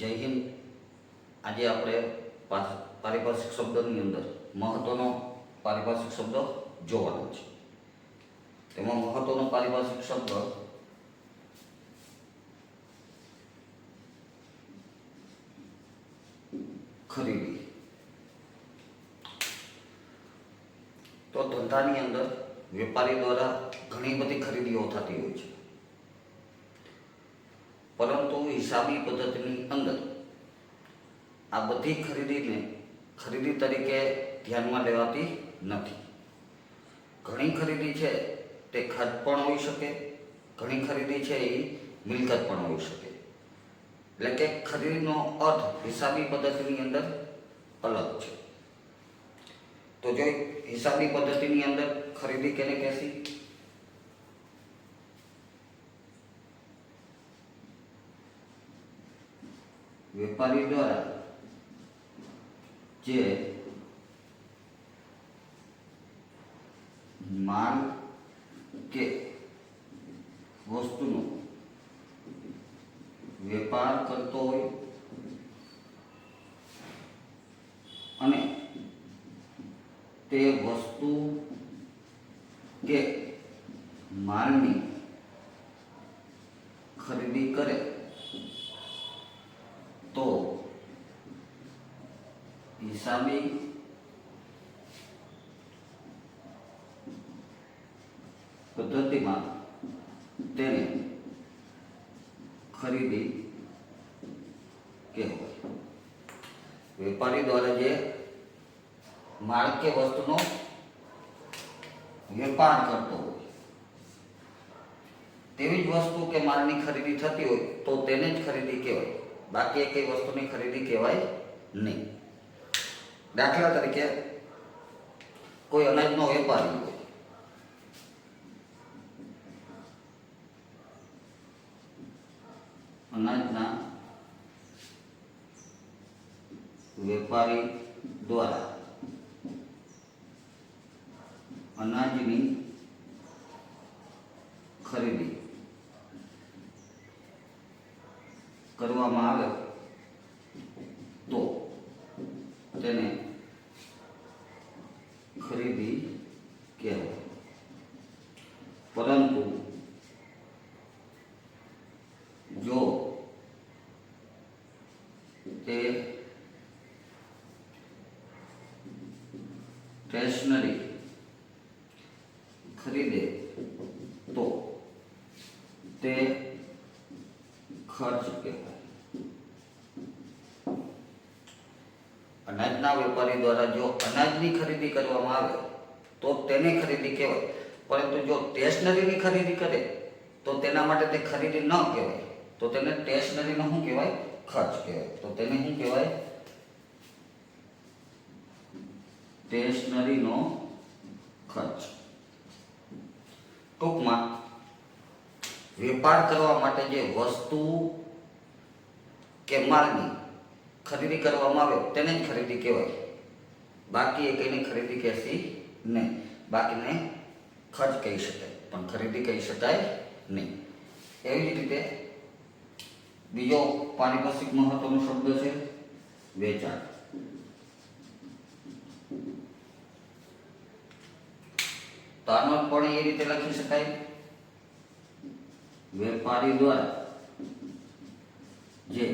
જય હિન્દ. આજે આપણે પારિભાષિક શબ્દની અંદર મહત્વનો પારિભાષિક શબ્દ જોવાનો છે. તેમાં મહત્વનો પારિભાષિક શબ્દ ખરીદી. તો ધંધાની અંદર વેપારી દ્વારા ઘણી બધી ખરીદીઓ થતી હોય છે. પરંતુ હિસાબી પદ્ધતિની અંદર આ બધી ખરીદીને ખરીદી તરીકે ધ્યાનમાં લેવાતી નથી. ઘણી ખરીદી છે તે ખર્ચ પણ હોઈ શકે, ઘણી ખરીદી છે એ મિલકત પણ હોઈ શકે. એટલે કે ખરીદીનો અર્થ હિસાબી પદ્ધતિની અંદર અલગ છે. તો જો હિસાબી પદ્ધતિની અંદર ખરીદી કેને કહેશી? વેપારી દ્વારા જે માલ કે વસ્તુનો વેપાર કરતો હોય અને તે વસ્તુ કે માલની ખરીદી કરે તો હિસાબી પદ્ધતિમાં તેને ખરીદી કહેવાય વેપારી દ્વારા જે માલ કે વસ્તુનો વેપાર કરતો હોય. તેવી જ વસ્તુ કે માલની ખરીદી થતી હોય, તો તેને જ ખરીદી કહેવાય. બાકી કઈ વસ્તુની ખરીદી કહેવાય નહીં. દાખલા તરીકે કોઈ અનાજનો વેપારી હોય અનાજના વેપારી દ્વારા. અનાજની ખરીદી કરવામાં આવે તો તેને ખરીદી કહેવાય પરંતુ જો તે સ્ટેશનરી ખરીદે તો તે ખર્ચ કહેવાય અનાજના વેપારી દ્વારા જો અનાજની ખરીદી કરવામાં આવે, તો તેને ખરીદી કહેવાય. પરંતુ જો સ્ટેશનરીની ખરીદી કરે, તો તેના માટે તે ખરીદી ન કહેવાય. તો તેને સ્ટેશનરીનો શું કહેવાય? ખર્ચ કહેવાય. તો તેને શું કહેવાય? સ્ટેશનરીનો ખર્ચ. ટૂંકમાં વેપાર કરવા માટે જે વસ્તુ કે માલની ખરીદી કરવામાં આવે, તેને જ ખરીદી કહેવાય. બાકી એ કઈની ખરીદી કહેશી નહીં. બાકીને ખર્ચ કહી શકાય, પણ ખરીદી કહી શકાય નહીં. એવી જ રીતે બીજો પારિભાષિક મહત્વનો શબ્દ છે વેચાણ. તો આનો પણ એ રીતે લખી શકાય. વેપારી દ્વારા જે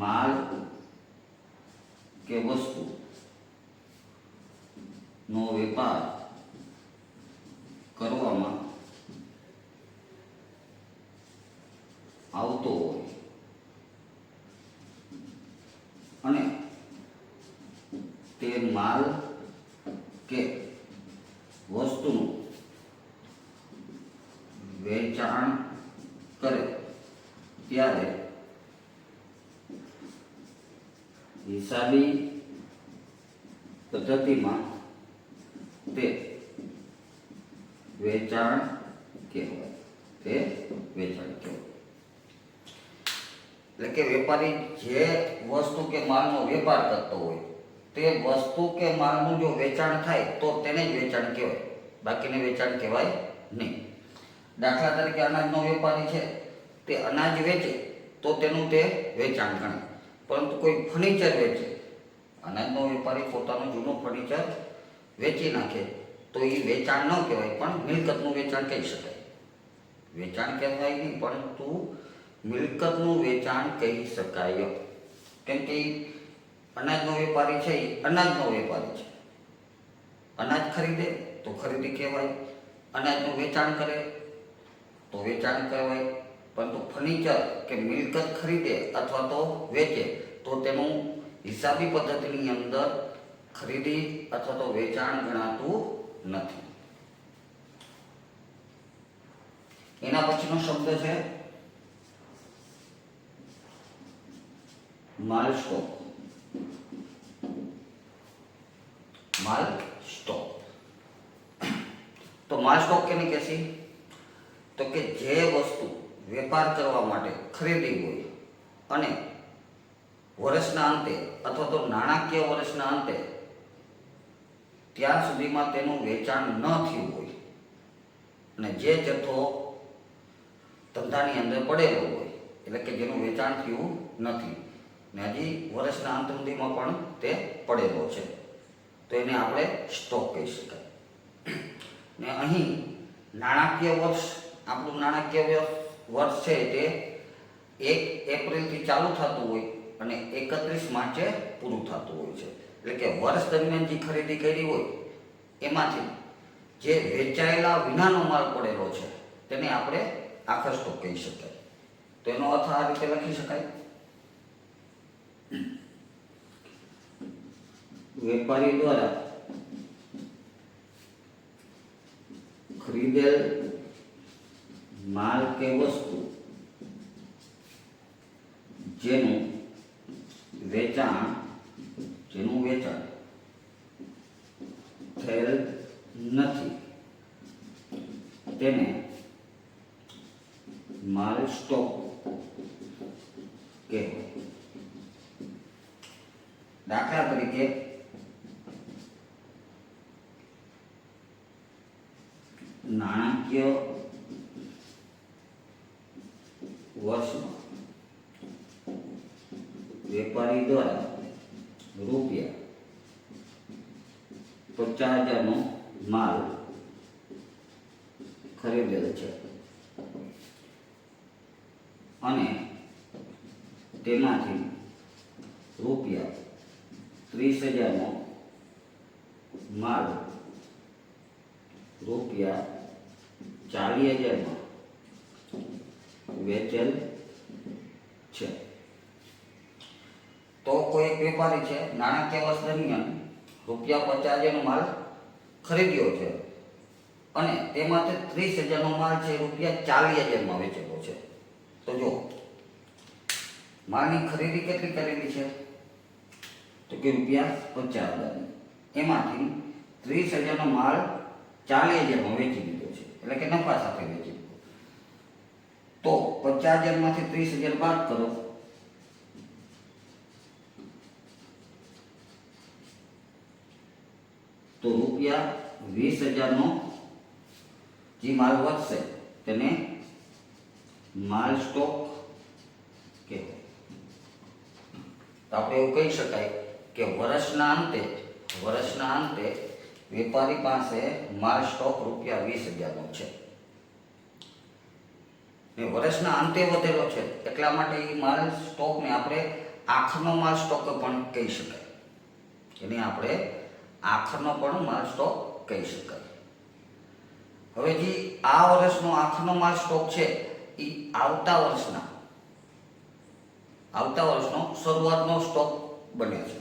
માલ કે વસ્તુ નો વેપાર કરવામાં આવતો હોય. અને તે માલ કે વસ્તુનું વેચાણ કરે ત્યારે હિસાબી પદ્ધતિમાં તે વેચાણ કહેવાય. તે વેચાણ કહેવાય. એટલે કે વેપારી જે વસ્તુ કે માલનો વેપાર કરતો હોય, તે વસ્તુ કે માલનું જો વેચાણ થાય, તો તેને જ વેચાણ કહેવાય. બાકીને વેચાણ કહેવાય નહીં. દાખલા તરીકે અનાજનો વેપારી છે, તે અનાજ વેચે, તો તેનું તે વેચાણ ગણાય. પરંતુ કોઈ ફર્નિચર વેચે. અનાજનો વેપારી પોતાનું જૂનું ફર્નિચર વેચી નાખે. તો એ વેચાણ ન કહેવાય, પણ મિલકતનું વેચાણ કહી શકાય. વેચાણ કહેવાય નહીં, પરંતુ મિલકતનું વેચાણ કહી શકાય. કેમ કે અનાજનો વેપારી છે, એ અનાજનો વેપારી છે. અનાજ ખરીદે તો ખરીદી કહેવાય. અનાજનું વેચાણ કરે તો વેચાણ કહેવાય. પરંતુ ફર્નિચર કે મિલકત ખરીદે અથવા તો વેચે, તો તેનું હિસાબી પદ્ધતિની અંદર ખરીદી અથવા તો વેચાણ ગણાતું નથી. એના પછીનો શબ્દ છે માલ સ્ટોક માલ સ્ટોક તો માલ સ્ટોક કેને કહેશી? તો કે જે વસ્તુ વેપાર કરવા માટે ખરીદી હોય. અને વર્ષના અંતે અથવા તો નાણાકીય વર્ષના અંતે ત્યાં સુધીમાં તેનું વેચાણ ન થયું હોય. અને જે જથ્થો ધંધાની અંદર પડેલો હોય, એટલે કે જેનું વેચાણ થયું નથી. ને હજી વર્ષના અંત સુધીમાં પણ તે પડેલો છે. તો એને આપણે સ્ટોક કહી શકાય. ને અહીં નાણાકીય વર્ષ, આપણું નાણાકીય વ્ય- વર્ષ છે તે એક એપ્રિલથી ચાલુ થતું હોય અને એકત્રીસ માર્ચે પૂરું થતું હોય છે. એટલે કે વર્ષ દરમિયાન જે ખરીદી કરી હોય, એમાંથી જે વેચાયેલા વિનાનો માલ પડેલો છે, તેને આપણે આખા સ્ટોક કહી શકાય. તો એનો અર્થ આ રીતે લખી શકાય. વેપારી દ્વારા ખરીદેલ માલ કે વસ્તુ જેનું વેચાણ જેનું વેચાણ થયેલ નથી. તેને માલ સ્ટોક કહેવાય દાખલા તરીકે નાણાકીય વર્ષમાં વેપારી દ્વારા રૂપિયા પચાસ હજારનો માલ ખરીદેલ છે અને તેમાંથી રૂપિયા ત્રીસ હજારનો માલ રૂપિયા ચાલીસ હજારમાં વેચેલ છે. તો કોઈ એક વેપારી છે, નાણાકીય વર્ષ દરમિયાન રૂપિયા પચાસ હજારનો માલ ખરીદ્યો છે અને તેમાંથી ત્રીસ હજારનો માલ છે રૂપિયા ચાલીસ હજારમાં વેચેલો છે. તો જો માલની ખરીદી કેટલી કરેલી છે? તો કે રૂપિયા પચાસ હજારની. એમાંથી ત્રીસ હજારનો માલ ચાલીસ હજારમાં વેચી દીધો છે. એટલે કે નફા સાથે વેચી દીધો. તો પચાસ હજારમાંથી ત્રીસ હજાર બાદ કરો. તો રૂપિયા વીસ હજારનો જે માલ વધશે, તેને માલ સ્ટોક કહેવાય તો આપણે એવું કહી શકાય કે વર્ષના અંતે વર્ષના અંતે વેપારી પાસે માલ સ્ટોક રૂપિયા વીસ હજારનો છે. ને વર્ષના અંતે વધેલો છે, એટલા માટે એ માલ સ્ટોકને આપણે આખરનો માલ સ્ટોક પણ કહી શકાય. એને આપણે આખરનો પણ માલ સ્ટોક કહી શકાય. હવે જે આ વર્ષનો આખરનો માલ સ્ટોક છે એ આવતા વર્ષના આવતા વર્ષનો શરૂઆતનો સ્ટોક બને છે.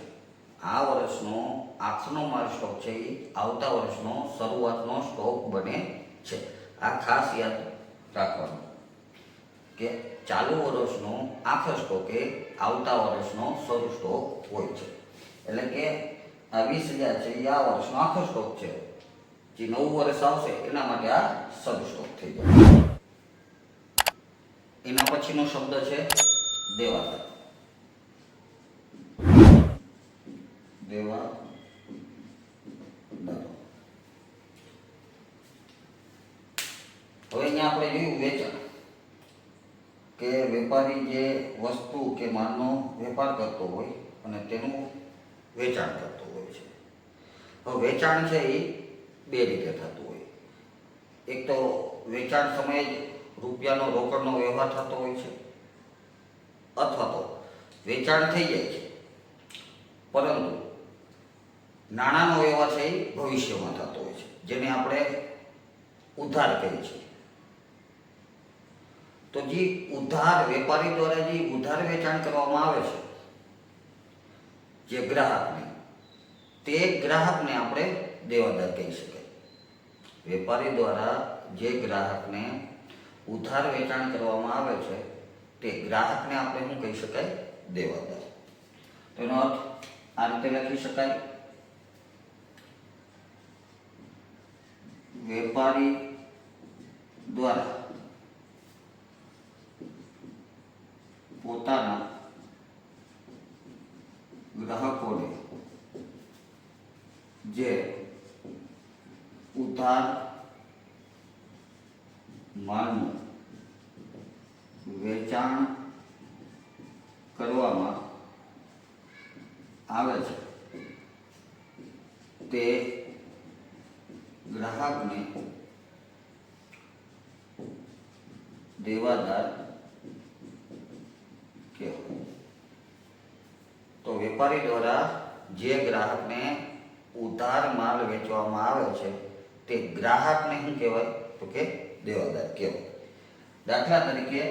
આ વર્ષનો આખરનો માલ સ્ટોક છે એ આવતા વર્ષનો શરૂઆતનો સ્ટોક બને છે. આ ખાસ યાદ રાખવાનું કે ચાલુ વર્ષનો આખો સ્ટોક એ આવતા વર્ષનો શરૂ સ્ટોક હોય છે. એટલે કે આ વીસ હજાર છે એ આ વર્ષનો આખો સ્ટોક છે. જે નવું વર્ષ આવશે એના માટે આ શરૂ સ્ટોક થઈ જાય એના પછીનો શબ્દ છે દેવાદાર દેવા હવે અહીંયા આપણે જોયું વેચાણ. કે વેપારી જે વસ્તુ કે માલનો વેપાર કરતો હોય અને તેનું વેચાણ કરતો હોય છે. હવે વેચાણ છે એ બે રીતે થતું હોય. એક તો વેચાણ સમયે જ રૂપિયાનો રોકડનો વ્યવહાર થતો હોય છે. અથવા તો વેચાણ થઈ જાય છે. પરંતુ નાણાંનો વ્યવહાર છે એ ભવિષ્યમાં થતો હોય છે, જેને આપણે ઉધાર કહીએ છીએ. તો જે ઉધાર વેપારી દ્વારા જે ઉધાર વેચાણ કરવામાં આવે છે, જે ગ્રાહકને, તે ગ્રાહકને આપણે દેવાદાર કહી શકાય. વેપારી દ્વારા જે ગ્રાહકને ઉધાર વેચાણ કરવામાં આવે છે તે ગ્રાહકને આપણે શું કહી શકાય દેવાદાર તેનો અર્થ આ રીતે લખી શકાય વેપારી દ્વારા પોતાના ગ્રાહકોને જે ઉધાર માલનું વેચાણ કરવામાં આવે છે તે ગ્રાહકને દેવાદાર કહેવાય તો વેપારી દ્વારા જે ગ્રાહકને ઉધાર માલ વેચવામાં આવે છે, તે ગ્રાહકને શું કહેવાય? તો કે દેવાદાર કહેવાય. દાખલા તરીકે,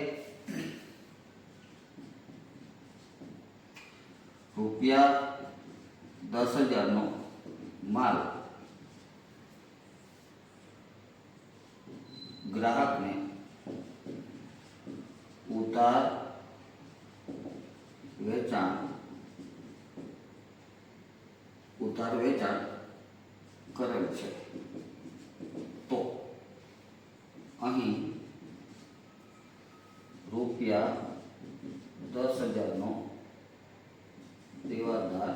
રૂપિયા દસ હજારનો માલ ગ્રાહકને ઉધાર વેચાણ ઉધાર વેચાણ કરેલ છે. તો અહીં રૂપિયા દસ હજારનો દેવાદાર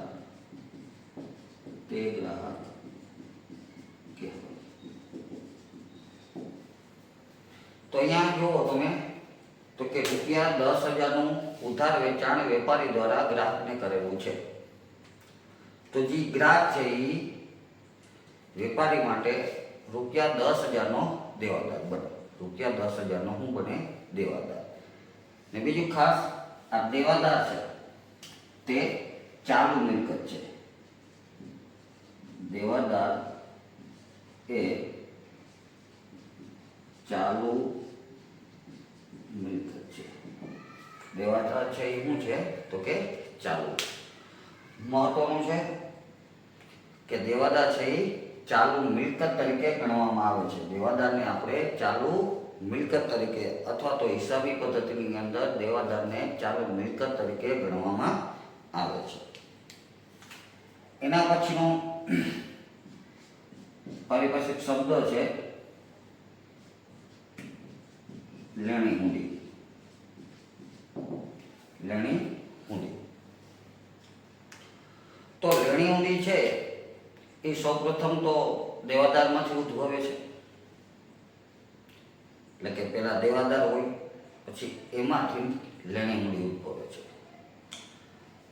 તે ગ્રાહક કહેવાય. તો અહીંયા જુઓ તમે, તો કે રૂપિયા દસ હજારનું ઉધાર વેચાણ વેપારી દ્વારા ગ્રાહકને કરેલું છે. તો જે ગ્રાહક છે એ વેપારી માટે રૂપિયા દસ હજારનો દેવાદાર બને. રૂપિયા દસ હજારનો શું બને દેવાદાર. ને બીજું ખાસ આ દેવાદાર છે તે ચાલુ મિલકત છે. દેવાદાર એ ચાલુ મિલકત છે. દેવાદાર છે એ શું છે? તો કે ચાલુ. મહત્વનું છે કે દેવાદાર છે એ ચાલુ મિલકત તરીકે ગણવામાં આવે છે. દેવાદારને આપણે ચાલુ મિલકત તરીકે અથવા તો હિસાબી પદ્ધતિની અંદર દેવાદારને ચાલુ મિલકત તરીકે ગણવામાં આવે છે. એના પછીનો પારિભાષિક શબ્દ છે લેણી હુંડી. લેણી હુંડી. તો લેણી હુંડી છે એ સૌપ્રથમ તો દેવાદારમાંથી ઉદ્ભવે છે. એટલે કે પેલા દેવાદાર હોય, પછી એમાંથી લેણી હુંડી ઉદ્ભવે છે.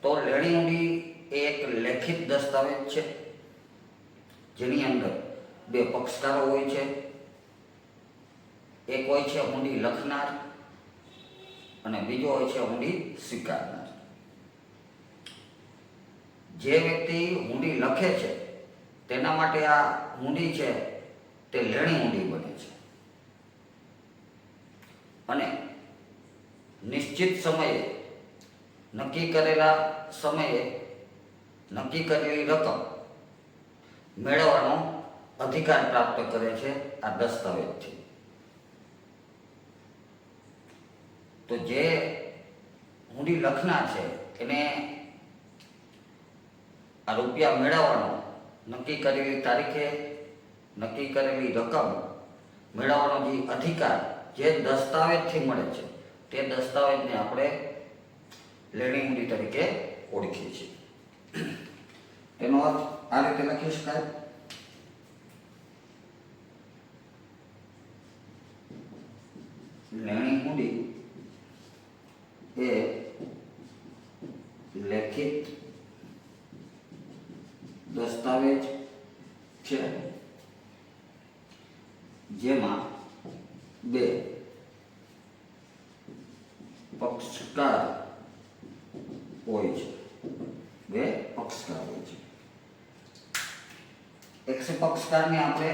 તો લેણી મૂડી એ એક લેખિત દસ્તાવેજ છે, જેની અંદર બે પક્ષકારો હોય છે. એક હોય છે હુંડી લખનાર અને બીજો હોય છે હુંડી સ્વીકારનાર. જે વ્યક્તિ હુંડી લખે છે તેના માટે આ હુંડી છે, તે લેણી ઊંડી બને છે. અને નિશ્ચિત સમયે, નક્કી કરેલા સમયે, નક્કી કરેલી રકમ મેળવવાનો અધિકાર પ્રાપ્ત કરે છે આ દસ્તાવેજથી. તો જે હુંડી લખનાર છે, એને આ રૂપિયા મેળવવાનો નક્કી કરેલી તારીખે, નક્કી કરેલી રકમ મેળવવાનો જે અધિકાર જે દસ્તાવેજથી મળે છે, તે દસ્તાવેજને આપણે લેણી મૂડી તરીકે ઓળખીએ છીએ. તેનો અર્થ આ રીતે લખી શકાય લેણી હુંડી એ લેખિત દસ્તાવેજ છે જેમાં બે પક્ષકાર હોય છે બે પક્ષકાર હોય છે એક પક્ષકાર પક્ષકારને આપણે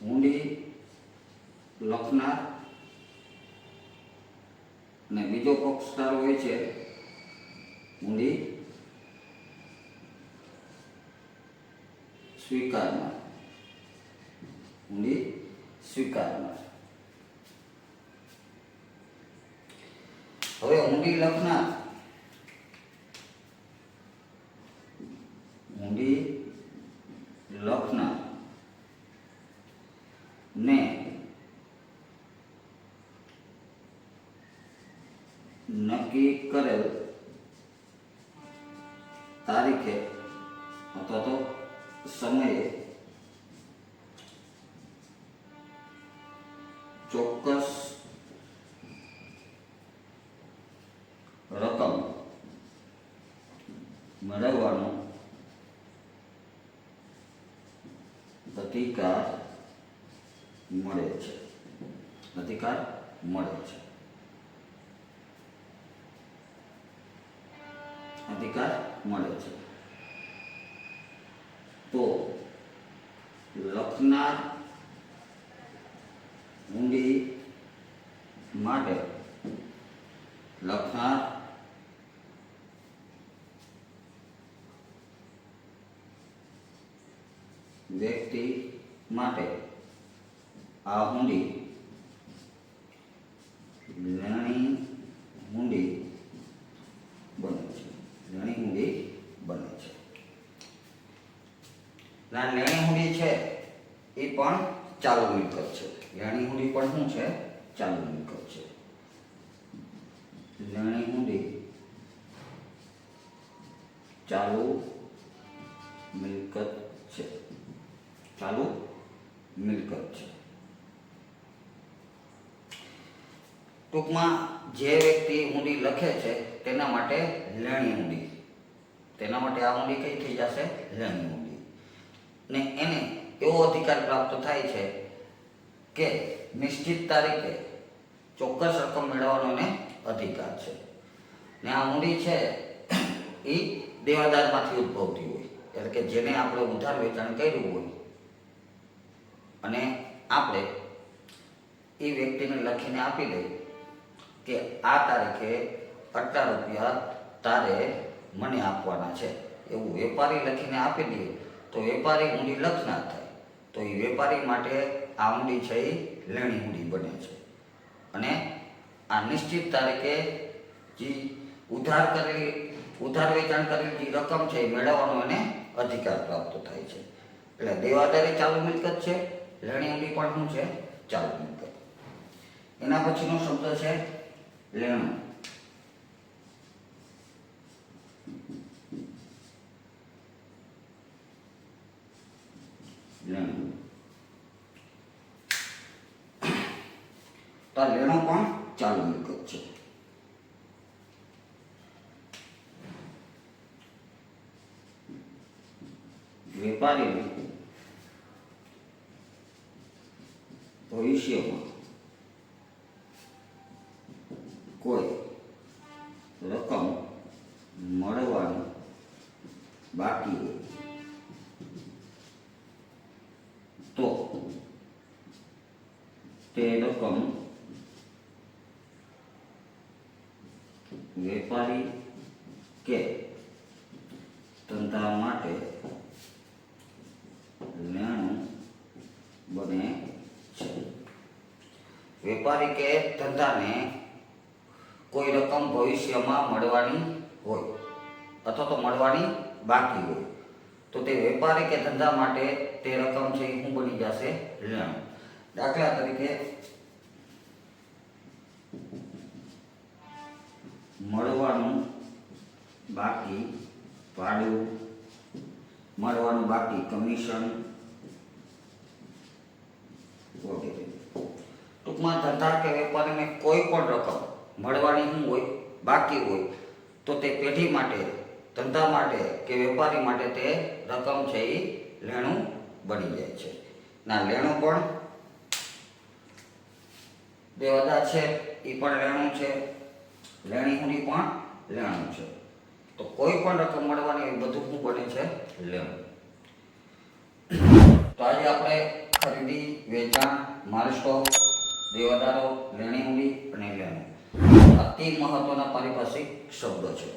ઊંડી લખનાર અને બીજો પક્ષકાર હોય છે ઊંડી સ્વીકારનાર ઊંડી સ્વીકારનાર હવે ઊંડી લખનાર. ઊંડી લખનાર. ને નક્કી કરેલ તારીખે અથવા તો સમયે ચોક્કસ રકમ મેળવવાનો અધિકાર મળે છે અધિકાર મળે છે અધિકાર મળે છે તો લખનાર ઊંડી માટે લખનાર વ્યક્તિ માટે આ હુંડી લણી હુંડી બને છે. લણી હુંડી બને છે. ના લેણી હુંડી છે એ પણ ચાલુ મિલકત છે. લેણી હુંડી પણ શું છે? ટૂંકમાં જે વ્યક્તિ ઊંડી લખે છે, તેના માટે લેણી ઊંડી. તેના માટે આ ઊંડી કઈ થઈ જશે? લેણી ઊંડી. ને એને એવો અધિકાર પ્રાપ્ત થાય છે કે નિશ્ચિત તારીખે ચોક્કસ રકમ મેળવવાનો એને અધિકાર છે. ને આ ઊંડી છે એ દેવાદારમાંથી ઉદ્ભવતી હોય, એટલે કે જેને આપણે ઉધાર વેચાણ કર્યું હોય. અને આપણે એ વ્યક્તિને લખીને આપી દઈએ કે આ તારીખે આટલા રૂપિયા તારે મને આપવાના છે. એવું વેપારી લખીને આપી દઈએ તો વેપારી ઊંડી ના થાય. તો એ વેપારી માટે આ ઊંડી છે એ લેણી ઊંડી બને છે. અને આ નિશ્ચિત તારીખે જે ઉધાર કરેલી, ઉધાર વેચાણ કરેલી જે રકમ છે એ મેળવવાનો એને અધિકાર પ્રાપ્ત થાય છે. એટલે દેવાદારી ચાલુ મિલકત છે, લેણી ઊંડી પણ શું છે? ચાલુ મિલકત. એના પછીનો શબ્દ છે લેણું લેણું તો લેણો પણ ચાલુ મિલકત છે. વેપારીને ભવિષ્યમાં રકમ વેપારી કે ધંધા માટે લેણું બને છે. વેપારી કે ધંધાને કોઈ રકમ ભવિષ્યમાં મળવાની હોય અથવા તો મળવાની બાકી હોય. તો તે વેપારી કે ધંધા માટે તે રકમ છે એ શું બની જશે લેણું. દાખલા તરીકે મળવાનું બાકી ભાડું, મળવાનું બાકી કમિશન વગેરે ટૂંકમાં ધંધા કે વેપારીને કોઈ પણ રકમ મળવાની શું હોય, બાકી હોય, તો તે પેઢી માટે, ધંધા માટે કે વેપારી માટે તે રકમ છે એ લેણું બની જાય છે. ના, લેણું પણ દેવાદાર છે એ પણ લેણું છે. લેણી હુંડી પણ લેણું છે. તો કોઈ પણ રકમ મળવાની એ બધું શું બને છે લેણું. તો આજે આપણે ખરીદી, વેચાણ માલ સ્ટોક દેવાદારો લેણી હુંડી અને લેણું. અતિ મહત્વના પારિભાષિક શબ્દો છે.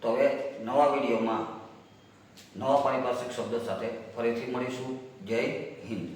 તો હવે નવા વિડીયોમાં નવા પારિભાષિક શબ્દો સાથે ફરીથી મળીશું. જય હિન્દ.